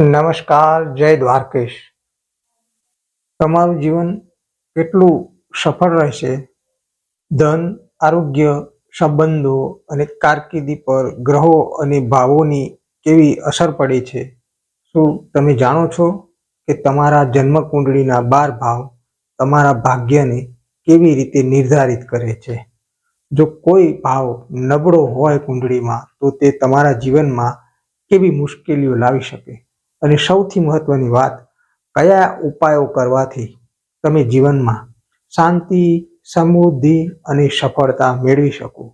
નમસ્કાર, જય દ્વારકેશ. તમારું જીવન કેટલું સફળ રહેશે? ધન, આરોગ્ય, સંબંધો અને કારકિર્દી પર ગ્રહો અને ભાવોની કેવી અસર પડે છે? શું તમે જાણો છો કે તમારા જન્મ કુંડળીના બાર ભાવ તમારા ભાગ્યને કેવી રીતે નિર્ધારિત કરે છે? જો કોઈ ભાવ નબળો હોય કુંડળીમાં, તો તે તમારા જીવનમાં કેવી મુશ્કેલીઓ લાવી શકે? અને સૌથી મહત્વની વાત, કયા ઉપાયો કરવાથી તમે જીવનમાં શાંતિ, સમૃદ્ધિ અને સફળતા મેળવી શકો?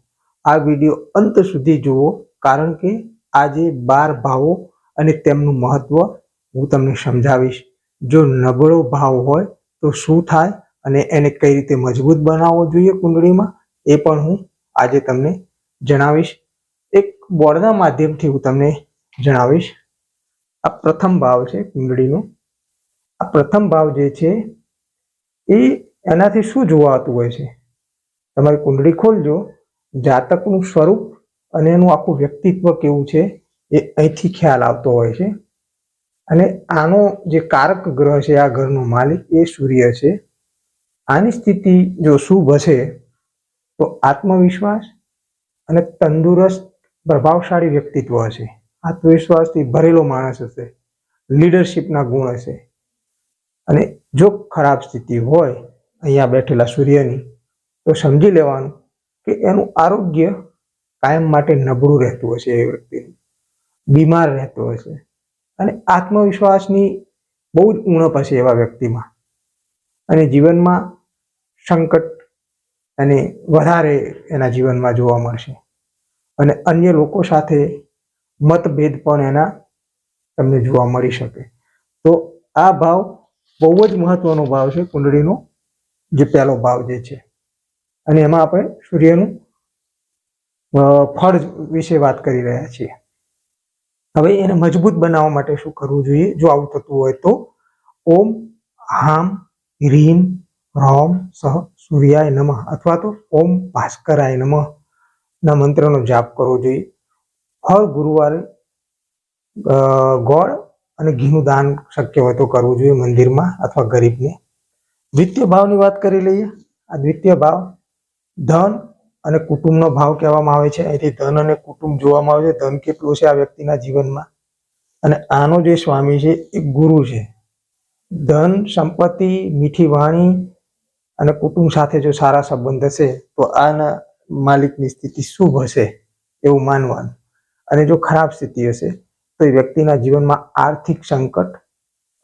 આ વીડિયો અંત સુધી જુઓ, કારણ કે આજે બાર ભાવો અને તેમનું મહત્વ હું તમને સમજાવીશ. જો નબળો ભાવ હોય તો શું થાય અને એને કઈ રીતે મજબૂત બનાવવો જોઈએ કુંડળીમાં, એ પણ હું આજે તમને જણાવીશ. એક બોર્ડના માધ્યમથી હું તમને જણાવીશ. આ પ્રથમ ભાવ છે કુંડળીનો. આ પ્રથમ ભાવ જે છે, એ એનાથી શું જોવાતું હોય છે? તમારી કુંડળી ખોલજો. જાતકનું સ્વરૂપ અને એનું આખું વ્યક્તિત્વ કેવું છે, એ અહીંથી ખ્યાલ આવતો હોય છે. અને આનો જે કારક ગ્રહ છે, આ ઘરનો માલિક એ સૂર્ય છે. આની સ્થિતિ જો શુભ હશે, તો આત્મવિશ્વાસ અને તંદુરસ્ત, પ્રભાવશાળી વ્યક્તિત્વ હશે. આત્મવિશ્વાસથી ભરેલો માણસ હશે લીડરશિપના ગુણ હશે. અને જો ખરાબ સ્થિતિ હોય, અહીંયા બેઠેલા સૂર્યની, તો સમજી લેવાનું કે એનું આરોગ્ય કાયમ માટે નબળું રહેતું હશે એ વ્યક્તિનું, બીમાર રહેતો હશે. અને આત્મવિશ્વાસની બહુ જ ઉણપ હશે એવા વ્યક્તિમાં. અને જીવનમાં સંકટ અને વધારે એના જીવનમાં જોવા મળશે. અને અન્ય લોકો સાથે મતભેદ પણ એના તમને જોવા મળી શકે. તો આ ભાવ બહુ જ મહત્વનો ભાવ છે કુંડળીનો, જે પહેલો ભાવ જે છે. અને એમાં આપણે સૂર્યનું ફળ વિશે વાત કરી રહ્યા છીએ. હવે એને મજબૂત બનાવવા માટે શું કરવું જોઈએ? જો આવું થતું હોય તો ઓમ, હામ હ્રીમ રોમ, સહ, સૂર્યાય નમઃ અથવા તો ઓમ ભાસ્કરાય નમઃ ના મંત્રનો જાપ કરવો જોઈએ. હર ગુરુવારે ગોળ અને ઘીનું દાન શક્ય હોય તો કરવું જોઈએ મંદિરમાં અથવા ગરીબને. દ્વિતીય ભાવની વાત કરી લઈએ. આ દ્વિતીય ભાવ ધન અને કુટુંબનો ભાવ કહેવામાં આવે છે. અહીંથી ધન અને કુટુંબ જોવામાં આવે છે. ધન કેટલું છે આ વ્યક્તિના જીવનમાં? અને આનો જે સ્વામી છે એ ગુરુ છે. ધન, સંપત્તિ, મીઠી વાણી અને કુટુંબ સાથે જો સારા સંબંધ હશે તો આના માલિકની સ્થિતિ શુભ હશે એવું માનવાનું. અને જો ખરાબ સ્થિતિ હશે, તો એ વ્યક્તિના જીવનમાં આર્થિક સંકટ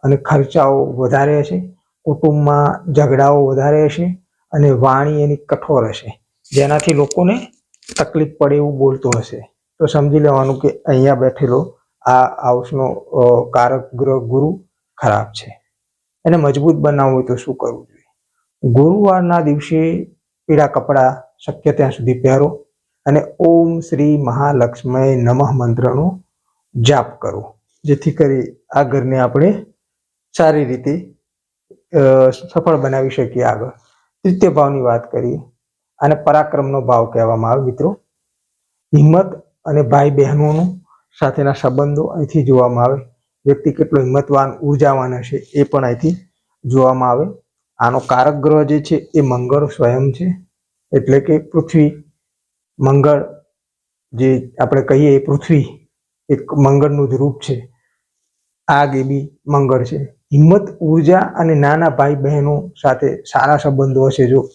અને ખર્ચાઓ વધારે હશે, કુટુંબમાં ઝઘડાઓ વધારે હશે અને વાણી એની કઠોર હશે. જેનાથી લોકોને તકલીફ પડે એવું બોલતો હશે. તો સમજી લેવાનું કે અહીંયા બેઠેલો આ હાઉસનો કારક ગ્રહ ગુરુ ખરાબ છે. એને મજબૂત બનાવવું હોય તો શું કરવું જોઈએ? ગુરુવારના દિવસે પીળા કપડાં શક્ય ત્યાં સુધી પહેરો. અને ઓમ શ્રી મહાલક્ષ્મી નમઃ મંત્રનો જાપ કરો. જેથી કરી આ ઘરને આપણે સારી રીતે સફળ બનાવી શકીએ આગળ. તૃતીય ભાવની વાત કરીએ, આને પરાક્રમનો ભાવ કહેવામાં આવે મિત્રો. હિંમત અને ભાઈ બહેનોનો સાથેના સંબંધો અહીંથી જોવામાં આવે. વ્યક્તિ કેટલો હિંમતવાન, ઉર્જાવાન હશે એ પણ અહીંથી જોવામાં આવે. આનો કારક ગ્રહ જે છે એ મંગળ સ્વયં છે. એટલે કે પૃથ્વી મંગળ, જે આપણે કહીએ એ પૃથ્વી એક મંગળનું જ રૂપ છે. આગ એ બી મંગળ છે. હિંમત, ઊર્જા અને નાના ભાઈ બહેનો સાથે સારા સંબંધો હશે જો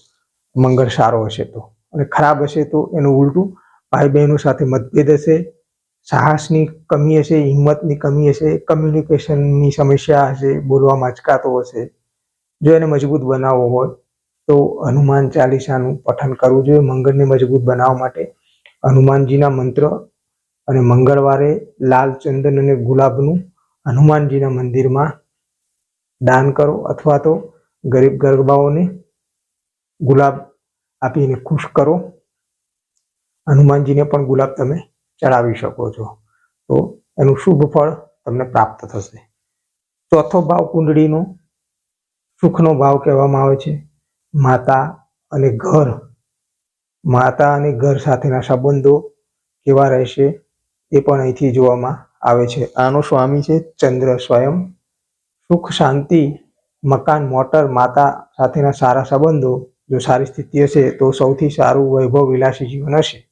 મંગળ સારો હશે તો. અને ખરાબ હશે તો એનું ઉલટું ભાઈ બહેનો સાથે મતભેદ હશે, સાહસની કમી હશે, હિંમતની કમી હશે કમ્યુનિકેશનની સમસ્યા હશે, બોલવામાં અચકાતો હશે. જો એને મજબૂત બનાવવો હોય તો હનુમાન ચાલીસાનું પઠન કરવું જોઈએ, મંગળને મજબૂત બનાવવા માટે. હનુમાનજીના મંત્ર અને મંગળવારે લાલ ચંદન અને ગુલાબનું હનુમાનજીના મંદિરમાં દાન કરો અથવા તો ગરીબ ગરબાઓને ગુલાબ આપીને ખુશ કરો. હનુમાનજીને પણ ગુલાબ તમે ચડાવી શકો છો. તો એનું શુભ ફળ તમને પ્રાપ્ત થશે. ચોથો ભાવ કુંડળીનો, સુખનો ભાવ કહેવામાં આવે છે. માતા અને ઘર. માતા અને ઘર સાથેના સંબંધો કેવા રહેશે એ પણ અહીંથી જોવામાં આવે છે. આનો સ્વામી છે ચંદ્ર સ્વયં. સુખ, શાંતિ, મકાન, મોટર, માતા સાથેના સારા સંબંધો. જો સારી સ્થિતિ હશે તો સૌથી સારું વૈભવ વિલાસી જીવન હશે.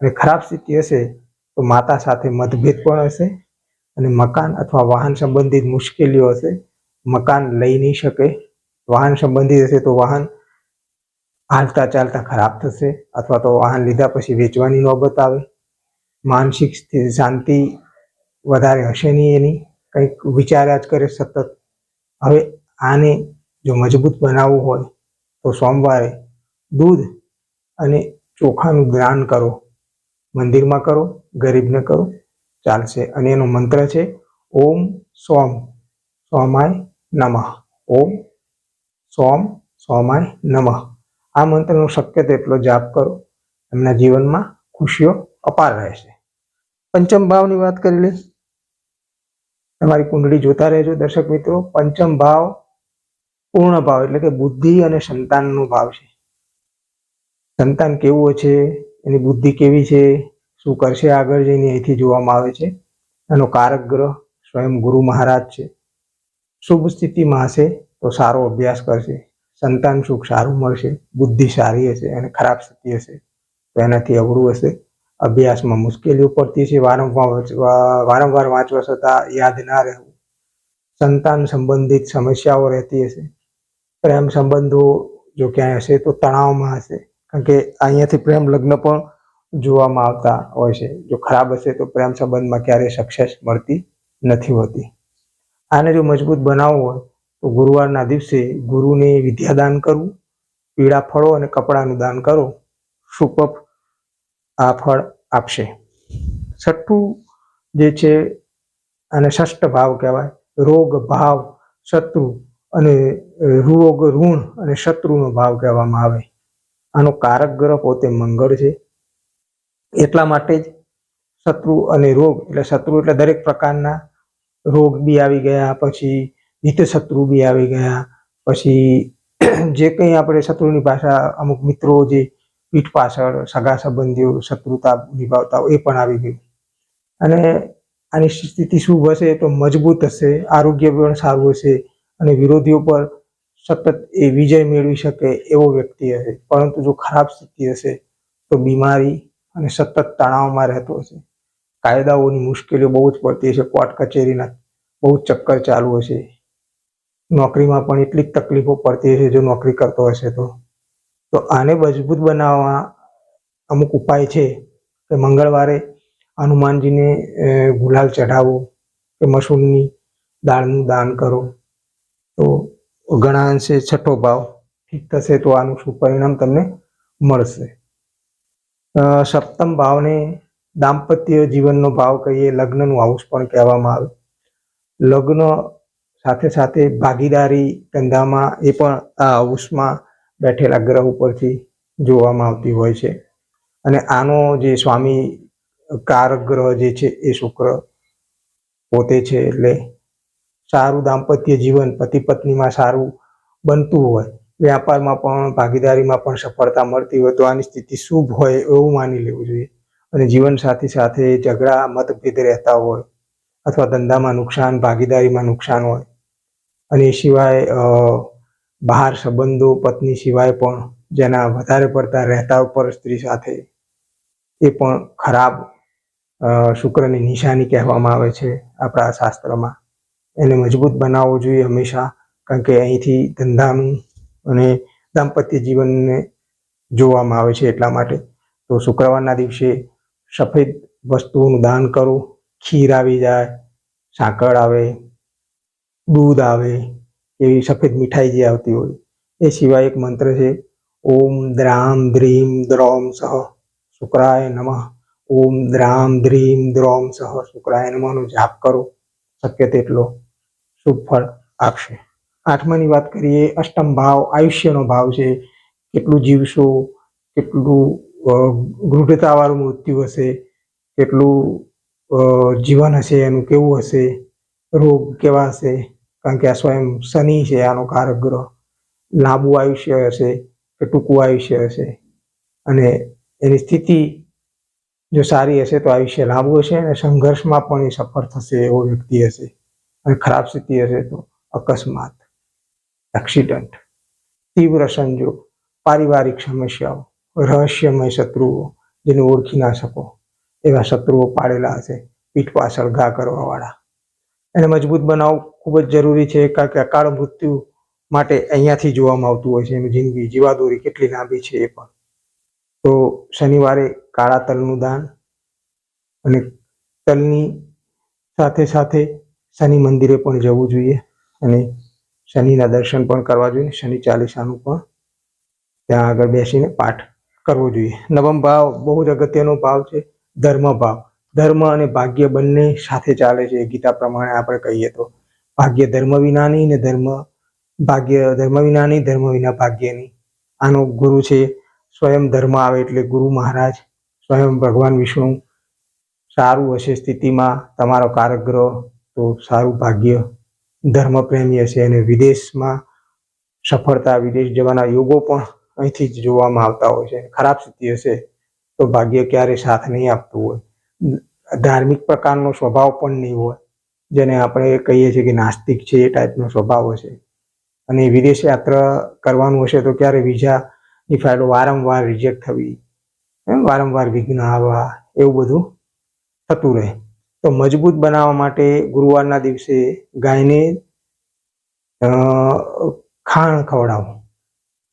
અને ખરાબ સ્થિતિ હશે તો માતા સાથે મતભેદ પણ હશે અને મકાન અથવા વાહન સંબંધિત મુશ્કેલીઓ હશે. મકાન લઈ નહીં શકે. વાહન સંબંધિત હશે તો વાહન હાલતા ચાલતા ખરાબ થશે અથવા તો વાહન લીધા પછી વેચવાની નોબત આવે. માનસિક શાંતિ વધારે હશે નહીં એની. કંઈક વિચાર્યા જ કરે સતત. હવે આને જો મજબૂત બનાવવું હોય તો સોમવારે દૂધ અને ચોખાનું દાન કરો. મંદિરમાં કરો, ગરીબને કરો, ચાલશે. અને એનો મંત્ર છે, ઓમ સોમ. સોમાય નમઃ. ઓમ સોમ, સોમાય નમઃ. આ મંત્રનો શક્ય તેટલો જાપ કરો. એમના જીવનમાં ખુશીઓ અપાર રહેશે. પંચમ ભાવની વાત કરી લઈ તમારી કુંડળી જોતા રહેજો દર્શક મિત્રો. પંચમ ભાવ પૂર્ણ ભાવ, એટલે કે બુદ્ધિ અને સંતાનનો ભાવ છે. સંતાન કેવું છે? એની બુદ્ધિ કેવી છે? શું કરશે આગળ જઈને અહીંથી જોવામાં આવે છે? એનો કારક ગ્રહ સ્વયં ગુરુ મહારાજ છે. શુભ સ્થિતિમાં હશે. તો સારો અભ્યાસ કરશે. સંતાન સુખ સારું મળશે, બુદ્ધિ સારી હશે અને ખરાબ સ્થિતિ હશે. તો એનાથી અવળું હશે. અભ્યાસમાં મુશ્કેલીઓ પડતી છે વારંવાર વારંવાર વાંચવા છતાં યાદ ના રહેવું. સંતાન સંબંધિત સમસ્યાઓ રહેતી હશે. પ્રેમ સંબંધો જો ક્યાંય હશે તો તણાવમાં હશે. કારણ કે અહીંયાથી પ્રેમ લગ્ન પણ જોવામાં આવતા હોય છે. જો ખરાબ હશે તો પ્રેમ સંબંધમાં ક્યારેય સક્સેસ મળતી નથી હોતી. આને જો મજબૂત બનાવવું હોય તો ગુરુવારના દિવસે ગુરુને વિદ્યાદાન કરવું પીળા ફળો અને કપડાનું દાન કરો સુપપ આ ફળ આપશે. છઠ્ઠું જે છે આને ષષ્ઠ ભાવ કહેવાય. રોગ, ભાવ, શત્રુ અને રોગ, ઋણ અને શત્રુનો ભાવ કહેવામાં આવે. આનો કારક ગ્રહ પોતે મંગળ છે. એટલા માટે જ શત્રુ અને રોગ, એટલે શત્રુ એટલે દરેક પ્રકારના રોગ બી આવી ગયા, પછી હિત શત્રુ બી આવી ગયા. પછી જે કંઈ આપણે શત્રુની ભાષા, અમુક મિત્રો જે પીઠ પાછળ સગા સંબંધીઓ શત્રુતા નિભાવતા એ પણ આવી ગયું. અને આની સ્થિતિ શું હશે તો મજબૂત હશે, આરોગ્ય પણ સારું હશે અને વિરોધીઓ પર સતત એ વિજય મેળવી શકે એવો વ્યક્તિ હશે. પરંતુ જો ખરાબ સ્થિતિ હશે તો બીમારી અને સતત તણાવમાં રહેતો હશે. કાયદાઓની મુશ્કેલીઓ બહુ જ પડતી હશે, કોર્ટ કચેરીના બહુ ચક્કર ચાલુ હશે. નોકરીમાં પણ એટલી તકલીફો પડતી હશે જો નોકરી કરતો હશે તો. તો આને મજબૂત બનાવવા અમુક ઉપાય છે કે મંગળવારે હનુમાનજીને ગુલાલ ચઢાવો કે મસૂરની દાળનું દાન કરો. તો ઘણા અંશે છઠ્ઠો ભાવ ઠીક થશે તો આનું શું પરિણામ તમને મળશે. સપ્તમ ભાવને દાંપત્ય જીવનનો ભાવ કહીએ, લગ્નનું હાઉસ પણ કહેવામાં આવે. લગ્ન સાથે સાથે ભાગીદારી ધંધામાં એ પણ આ હાઉસમાં બેઠેલા ગ્રહ ઉપરથી જોવામાં આવતી હોય છે. અને આનો જે સ્વામી કારક ગ્રહ જે છે એ શુક્ર પોતે છે એટલે સારું દાંપત્ય જીવન, પતિ પત્નીમાં સારું બનતું હોય, વ્યાપારમાં પણ, ભાગીદારીમાં પણ સફળતા મળતી હોય તો આની સ્થિતિ શુભ હોય એવું માની લેવું જોઈએ. અને જીવન સાથી સાથે ઝઘડા, મતભેદ રહેતા હોય અથવા ધંધામાં નુકસાન, ભાગીદારીમાં નુકસાન હોય. અને એ સિવાય બહાર સંબંધો, પત્ની સિવાય પણ જેના વધારે પડતા રહેતા ઉપર સ્ત્રી સાથે એ પણ ખરાબ શુક્રની નિશાની કહેવામાં આવે છે આપણા શાસ્ત્રમાં. એને મજબૂત બનાવવો જોઈએ હંમેશા, કારણ કે અહીંથી ધંધાનું અને દાંપત્ય જીવનને જોવામાં આવે છે એટલા માટે. તો શુક્રવારના દિવસે સફેદ વસ્તુઓનું દાન કરો ખીર આવી જાય, સાકર આવે, દૂધ આવે, એવી સફેદ મીઠાઈ જે આવતી હોય, એ સિવાય એક મંત્ર છે, ઓમ દ્રામ દ્રીમ દ્રોમ સહ શુક્રાય નમઃ. ઓમ દ્રામ દ્રીમ દ્રોમ સહ શુક્રાય નમઃનો જાપ કરો, શક્ય તેટલો શુભ ફળ આપશે. આઠમાની વાત કરીએ, અષ્ટમ ભાવ, આયુષ્યનો ભાવ છે, કેટલું જીવશો, કેટલું ગૃઢતાવાળું મૃત્યુ હશે, કેટલું જીવન હશે, એનું કેવું હશે? રોગ કેવા હશે? કારણ કે આ સ્વયં શનિ છે, આનો કારક ગ્રહ લાંબુ આયુષ્ય હશે કે ટૂંકું આયુષ્ય હશે? અને એની સ્થિતિ જો સારી હશે તો આયુષ્ય લાંબુ હશે અને સંઘર્ષમાં પણ એ સફળ થશે એવો વ્યક્તિ હશે. અને ખરાબ સ્થિતિ હશે તો અકસ્માત, એક્સિડન્ટ, તીવ્ર સંજોગ, પારિવારિક સમસ્યાઓ, રહસ્યમય શત્રુઓ જેને ઓળખી ના શકો. એવા શત્રુઓ પાડેલા હશે, પીઠ પાછળ ઘા કરવાવાળા. એને મજબૂત બનાવવું ખૂબ જ જરૂરી છે, કારણ કે અકાળ મૃત્યુ માટે અહીંયાથી જોવામાં આવતું હોય છે, એની જિંદગી, જીવાદોરી કેટલી લાંબી છે એ પણ. તો શનિવારે કાળા તલનું દાન અને તલની સાથે સાથે શનિ મંદિરે પણ જવું જોઈએ અને શનિના દર્શન પણ કરવા જોઈએ, શનિ ચાલીસાનું પણ ત્યાં આગળ બેસીને પાઠ કરવો જોઈએ. નવમ ભાવ બહુ જ અગત્યનો ભાવ છે. ધર્મ ભાવ ધર્મ અને ભાગ્ય બંને સાથે ચાલે છે. ગીતા પ્રમાણે આપણે કહીએ તો. ભાગ્ય ધર્મ વિનાની ને ધર્મ ભાગ્ય ધર્મ વિનાની, ધર્મ વિના ભાગ્યની. આનો ગુરુ છે સ્વયં ધર્મ આવે એટલે ગુરુ મહારાજ, સ્વયં ભગવાન વિષ્ણુ. સારું હશે સ્થિતિમાં તમારો કારગ્રહ તો સારું ભાગ્ય. ધર્મ પ્રેમી હશે અને વિદેશમાં સફળતા, વિદેશ જવાના યોગો પણ અહીંથી જ જોવામાં આવતા હોય છે. ખરાબ સ્થિતિ હશે. તો ભાગ્ય ક્યારે સાથ નહીં આપતું હોય. ધાર્મિક પ્રકારનો સ્વભાવ પણ નહીં હોય, જેને આપણે કહીએ છીએ કે નાસ્તિક છે એ ટાઈપનો સ્વભાવ હશે. અને વિદેશ યાત્રા કરવાનું હશે તો ક્યારે વિઝાની ફાઇલો વારંવાર રિજેક્ટ થવી, એમ વારંવાર વિઘ્ન આવવા એવું બધું થતું રહે. તો મજબૂત બનાવવા માટે ગુરુવારના દિવસે ગાયને ખાણ ખવડાવો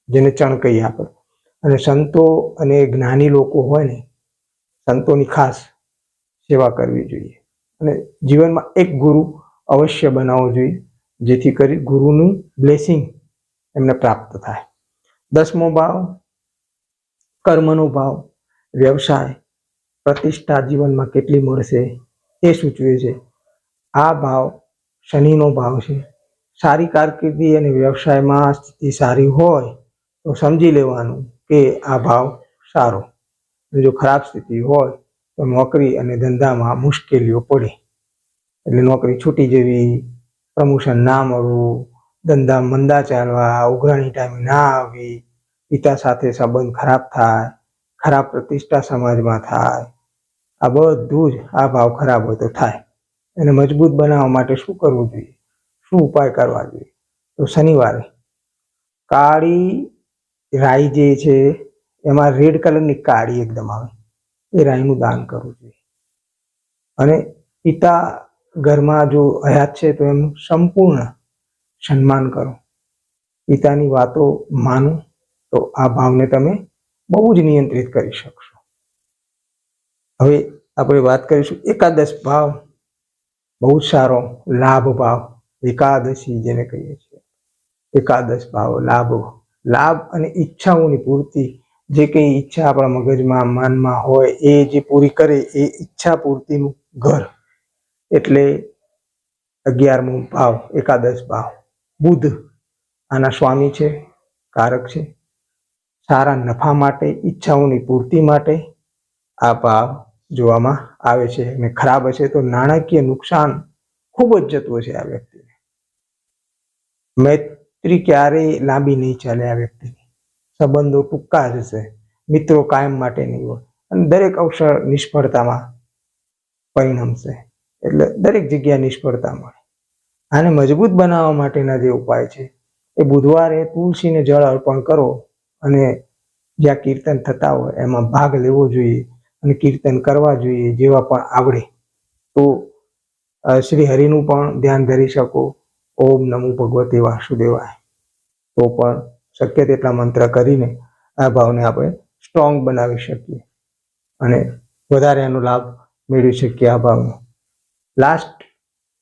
જેને ચણ કહીએ આપણે અને સંતો અને જ્ઞાની લોકો હોય ને, સંતોની ખાસ સેવા કરવી જોઈએ. અને જીવનમાં એક ગુરુ અવશ્ય બનાવવો જોઈએ, જેથી કરી ગુરુનું બ્લેસિંગ એમને પ્રાપ્ત થાય. દસમો ભાવ, કર્મનો ભાવ, વ્યવસાય, પ્રતિષ્ઠા જીવનમાં કેટલી મળશે એ સૂચવે છે. આ ભાવ શનિનો ભાવ છે. સારી કારકિર્દી અને વ્યવસાયમાં સ્થિતિ સારી હોય તો સમજી લેવાનું. કે આ ભાવ સારો. જો ખરાબ સ્થિતિ હોય, તો નોકરી અને ધંધામાં મુશ્કેલીઓ પડે. એટલે નોકરી છૂટી જવી, પ્રમોશન ના મળવું, ધંધા મંદા ચાલવા, ઉઘરાણી ટાઈમે ના આવવી પિતા સાથે સંબંધ ખરાબ થાય, ખરાબ પ્રતિષ્ઠા સમાજમાં થાય, આ બધું જ આ ભાવ ખરાબ હોય તો થાય. એને મજબૂત બનાવવા માટે શું કરવું જોઈએ? શું ઉપાય કરવા જોઈએ? તો શનિવારે કાળી રાઈ જે છે, એમાં રેડ કલરની કાળી એકદમ આવે. એ રાઈનું દાન કરવું જોઈએ અને પિતા ઘરમાં જો હયાત છે, તો એમનું સંપૂર્ણ સન્માન કરો. પિતાની વાતો માનો, તો આ ભાવને તમે બહુ જ નિયંત્રિત કરી શકશો. હવે આપણે વાત કરીશું એકાદશ ભાવ. બહુ સારો લાભ ભાવ, એકાદશી જેને કહીએ છીએ. એકાદશ ભાવ, લાભ. લાભ અને ઈચ્છાઓની પૂર્તિ, જે કંઈ ઈચ્છા આપણા મગજમાં, મનમાં હોય, એ જે પૂરી કરે, એ ઈચ્છા પૂર્તિનું ઘર. એટલે અગિયારમો ભાવ, એકાદશ ભાવ. બુધ આના સ્વામી છે, કારક છે. સારા નફા માટે, ઈચ્છાઓની પૂર્તિ માટે આ ભાવ જોવામાં આવે છે અને ખરાબ હશે તો નાણાકીય નુકસાન ખૂબ જ જતું હશે આ વ્યક્તિને. મૈત્રી ક્યારેય લાંબી નહીં ચાલે આ વ્યક્તિની. સંબંધો ટૂંકા જ હશે. મિત્રો કાયમ માટે નહીં હોય અને દરેક અવસર નિષ્ફળતામાં પરિણમશે એટલે દરેક જગ્યાએ નિષ્ફળતા મળે. આને મજબૂત બનાવવા માટેના જે ઉપાય છે, એ બુધવારે તુલસીને જળ અર્પણ કરો અને જ્યાં કીર્તન થતા હોય, એમાં ભાગ લેવો જોઈએ અને કીર્તન કરવા જોઈએ જેવા પણ આવડે તો શ્રી હરિનું પણ ધ્યાન ધરી શકો. ઓમ નમો ભગવતે વાસુદેવાય. તો પણ શક્ય તેટલા મંત્ર કરીને આ ભાવને આપણે સ્ટ્રોંગ બનાવી શકીએ. અને વધારે એનો લાભ મેળવી શકીએ આ ભાવનો. લાસ્ટ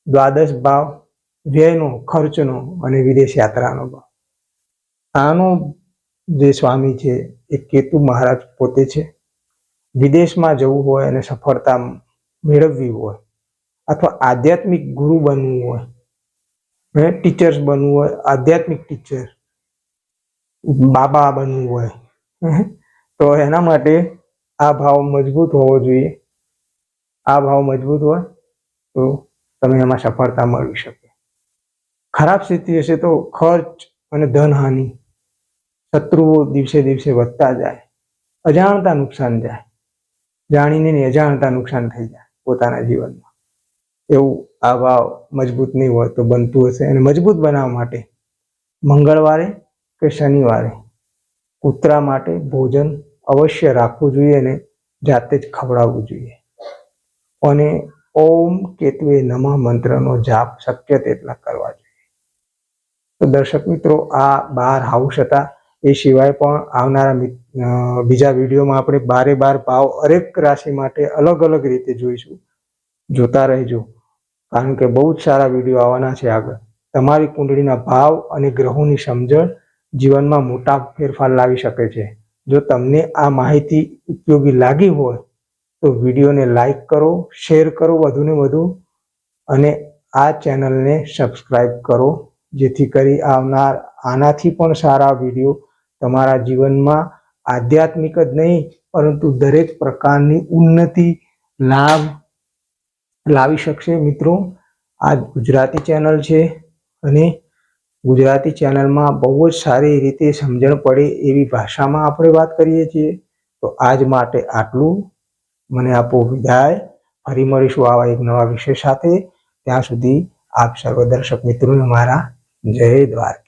દ્વાદશ ભાવ, વ્યયનો, ખર્ચનો અને વિદેશ યાત્રાનો ભાવ. આનો જે સ્વામી છે, એ કેતુ મહારાજ પોતે છે, વિદેશમાં જવું હોય અને સફળતા મેળવવી હોય, અથવા આધ્યાત્મિક ગુરુ બનવું હોય ટીચર્સ બનવું હોય, આધ્યાત્મિક ટીચર બાબા બનવું હોય તો એના માટે આ ભાવ મજબૂત હોવો જોઈએ. આ ભાવ મજબૂત હોય તો તમે એમાં સફળતા મળી શકે. ખરાબ સ્થિતિ હશે તો ખર્ચ અને ધનહાનિ શત્રુઓ દિવસે દિવસે વધતા જાય. અજાણતા નુકસાન જાય. જાણીને અજાણતા નુકસાન થઈ જાય પોતાના જીવનમાં. એવું આ ભાવ મજબૂત નહીં હોય તો બનતું હશે. અને મજબૂત બનાવવા માટે મંગળવારે કે શનિવારે કૂતરા માટે ભોજન અવશ્ય રાખવું જોઈએ અને જાતે જ ખવડાવવું જોઈએ. અને ઓમ કેતવે નમઃ મંત્રનો જાપ શક્ય તેટલા કરવા જોઈએ. તો દર્શક મિત્રો, આ બાર હાઉસ હતા. એ સિવાય પણ આવનારા બીજા વિડીયોમાં આપણે બારે બાર ભાવ હરેક રાશિ માટે અલગ અલગ રીતે જોઈશું. જોતા રહેજો. કારણ કે બહુ જ સારા વીડિયો આવવાના છે આગળ. તમારી કુંડળીના ભાવ અને ગ્રહોની સમજણ જીવનમાં મોટા ફેરફાર લાવી શકે છે. જો તમને આ માહિતી ઉપયોગી લાગી હોય, તો વિડીયોને લાઈક કરો, શેર કરો વધુને વધુ અને આ ચેનલને સબસ્ક્રાઈબ કરો. જેથી કરી આવનાર આનાથી પણ સારા વીડિયો તમારા જીવનમાં આધ્યાત્મિક જ નહીં, પરંતુ દરેક પ્રકારની ઉન્નતિ, લાભ લાવી શકશે મિત્રો? આ ગુજરાતી ચેનલ છે અને ગુજરાતી ચેનલમાં બહુ જ સારી રીતે સમજણ પડે એવી ભાષામાં આપણે વાત કરીએ છીએ. તો આજ માટે આટલું. મને આપો વિદાય. ફરી મળીશું આવા એક નવા વિષય સાથે. ત્યાં સુધી આપ સર્વ દર્શક મિત્રોને મારા જય દ્વારકા.